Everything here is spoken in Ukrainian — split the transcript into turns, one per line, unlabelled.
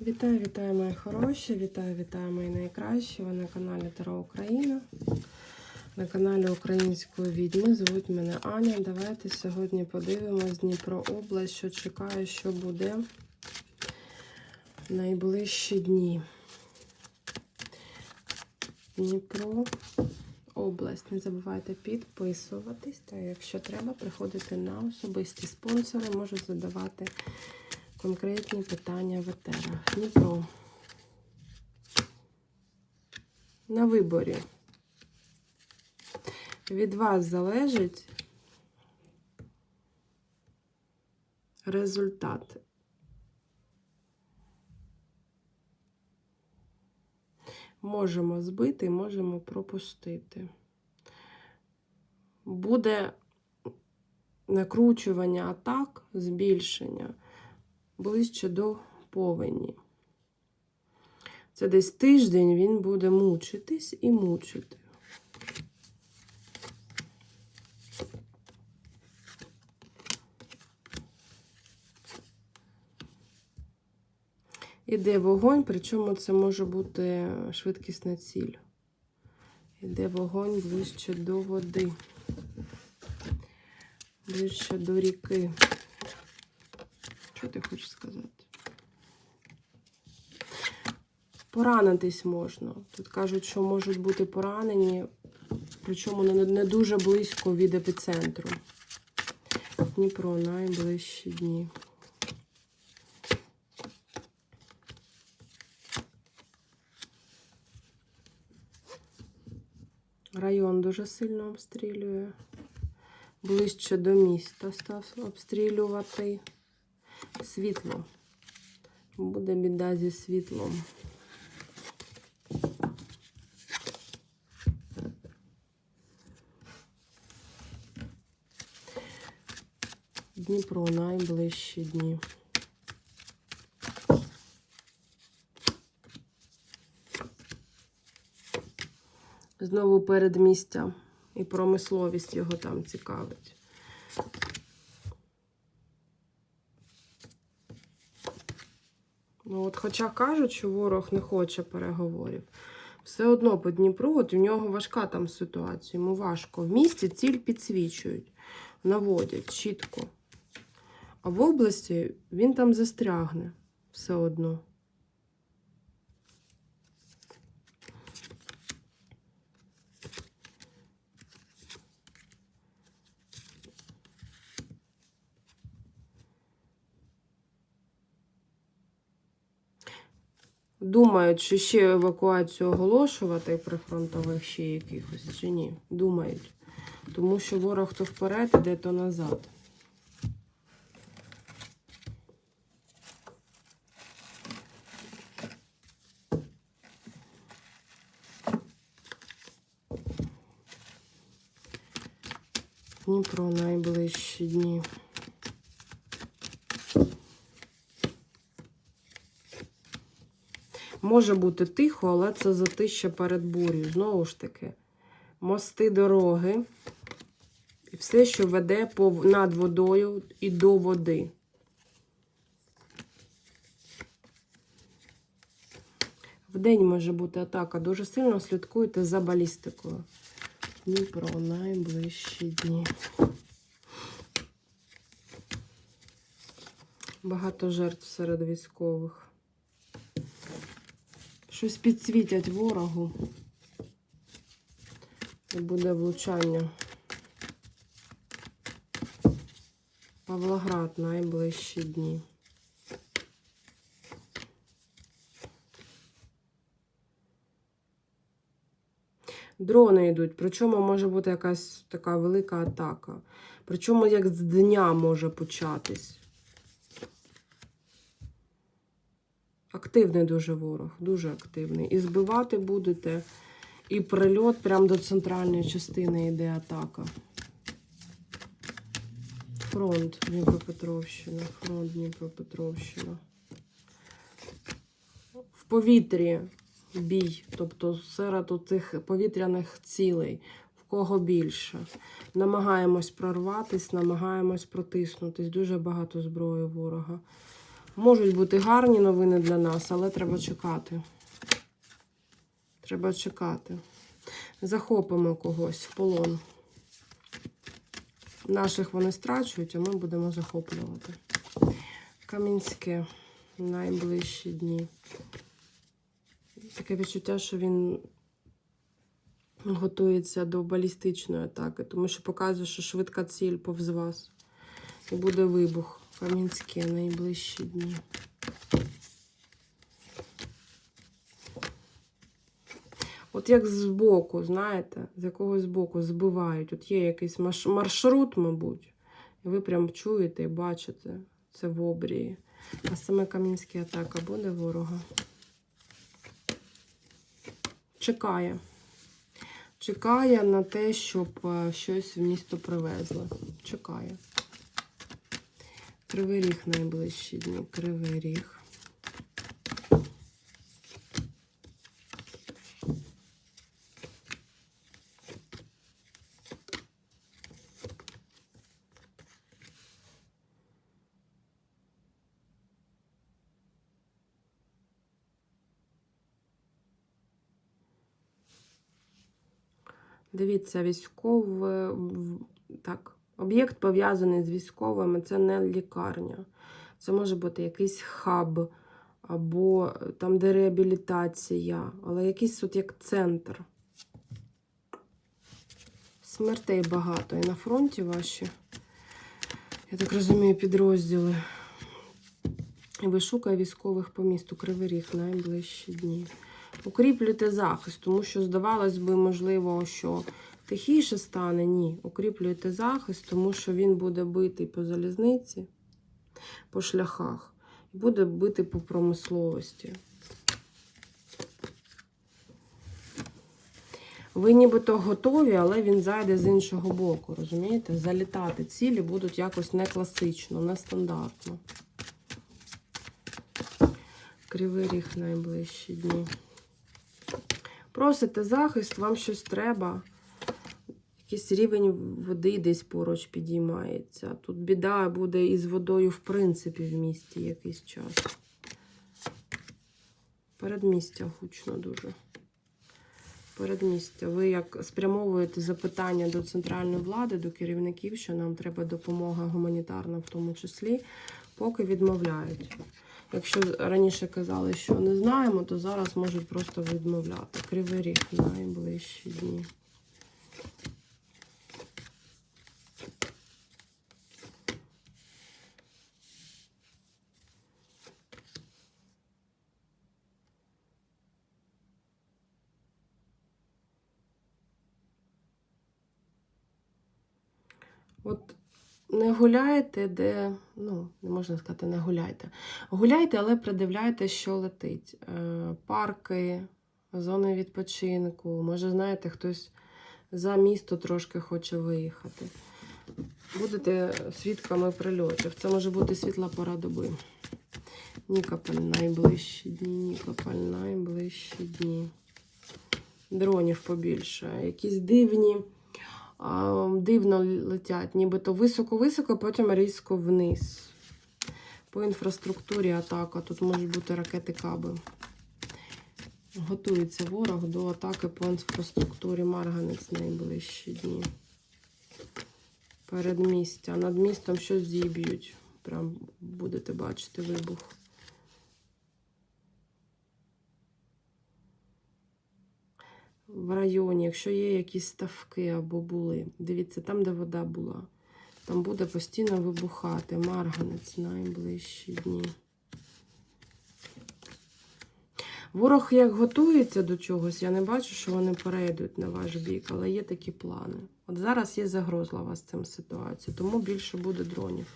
Вітаю, вітаю, мої хороші, вітаю, вітаю, мої найкращі. Ви на каналі Таро Україна. На каналі Української відьми. Звуть мене Аня. Давайте сьогодні подивимось Дніпро область, що чекає, що буде найближчі дні. Дніпро область. Не забувайте підписуватись. Та якщо треба, приходити на особисті спонсори, можуть задавати конкретні питання в етерах. Дніпро. На виборі. Від вас залежить результат. Можемо збити, можемо пропустити. Буде накручування атак, збільшення ближче до повені. Це десь тиждень він буде мучитись і мучити. Іде вогонь, причому це може бути швидкісна ціль. Іде вогонь ближче до води, ближче до ріки. Сказати? Поранитись можна. Тут кажуть, що можуть бути поранені, причому не дуже близько від епіцентру. Дніпро найближчі дні. Район дуже сильно обстрілює. Ближче до міста став обстрілювати. Світло. Буде біда зі світлом. Дніпро найближчі дні. Знову передмістя і промисловість його там цікавить. Ну, от, хоча кажуть, що ворог не хоче переговорів, все одно по Дніпру, от у нього важка там ситуація, йому важко. В місті ціль підсвічують, наводять чітко. А в області він там застрягне все одно. Думають, що ще евакуацію оголошувати прифронтових ще якихось, чи ні? Думають. Тому що ворог то вперед іде, то назад. Дніпро найближчі дні. Може бути тихо, але це затища перед бурею. Знову ж таки, мости, дороги і все, що веде над водою і до води. Вдень може бути атака. Дуже сильно слідкуйте за балістикою. Дніпро найближчі дні. Багато жертв серед військових. Щось підсвітять ворогу. І буде влучання. Павлоград найближчі дні. Дрони йдуть, причому може бути якась така велика атака. Причому як з дня може початись. Активний дуже ворог, дуже активний. І збивати будете, і прильот прямо до центральної частини йде атака. Фронт Дніпропетровщина, фронт Дніпропетровщина. В повітрі бій, тобто серед тих повітряних цілей, в кого більше. Намагаємось прорватись, намагаємось протиснутись. Дуже багато зброї ворога. Можуть бути гарні новини для нас, але треба чекати. Треба чекати. Захопимо когось в полон. Наших вони страчують, а ми будемо захоплювати. Камінське найближчі дні. Таке відчуття, що він готується до балістичної атаки, тому що показує, що швидка ціль повз вас. І буде вибух. Кам'янське найближчі дні. От як збоку, знаєте, з якогось боку збивають. От є якийсь маршрут, мабуть, і ви прям чуєте і бачите це в обрії. А саме Кам'янське атака буде ворога. Чекає. Чекає на те, щоб е, щось в місто привезли. Чекає. Кривий ріг найближчі дні. Кривий ріг. Дивіться, військове. Так, об'єкт пов'язаний з військовими це не лікарня. Це може бути якийсь хаб, або е, там, де реабілітація, але якийсь от як центр. Смертей багато. І на фронті ваші, я так розумію, підрозділи. Вишукає військових по місту Кривий Ріг найближчі дні. Укріплюйте захист, тому що, здавалось би, можливо, що тихіше стане. Ні. Укріплюйте захист, тому що він буде битий по залізниці, по шляхах, і буде бити по промисловості. Ви нібито готові, але він зайде з іншого боку, розумієте? Залітати цілі будуть якось не класично, не стандартно. Кривий ріг найближчі дні. Просите захист, вам щось треба. Якийсь рівень води десь поруч підіймається. Тут біда буде із водою, в принципі, в місті якийсь час. Передмістя гучно дуже. Передмістя. Ви як спрямовуєте запитання до центральної влади, до керівників, що нам треба допомога гуманітарна, в тому числі, поки відмовляють. Якщо раніше казали, що не знаємо, то зараз можуть просто відмовляти. Кривий ріг найближчі дні. От не гуляйте, де, ну, не можна сказати, не гуляйте. Гуляйте, але придивляйте, що летить. Е, Парки, зони відпочинку. Може, знаєте, хтось за місто трошки хоче виїхати. Будете свідками прильотів. Це може бути світла пора доби. Нікополь найближчі дні, Нікополь найближчі дні. Дронів побільше. Якісь дивні дивно летять, нібито високо-високо, потім різко вниз. По інфраструктурі атака. Тут можуть бути ракети каби. Готується ворог до атаки по інфраструктурі Марганець найближчі дні. Передмістя. Над містом щось зіб'ють. Прям будете бачити вибух. В районі, якщо є якісь ставки або були, дивіться, там, де вода була, там буде постійно вибухати. Марганець найближчі дні. Ворог як готується до чогось, я не бачу, що вони перейдуть на ваш бік, але є такі плани. От зараз є загрозлива з цим ситуація, тому більше буде дронів.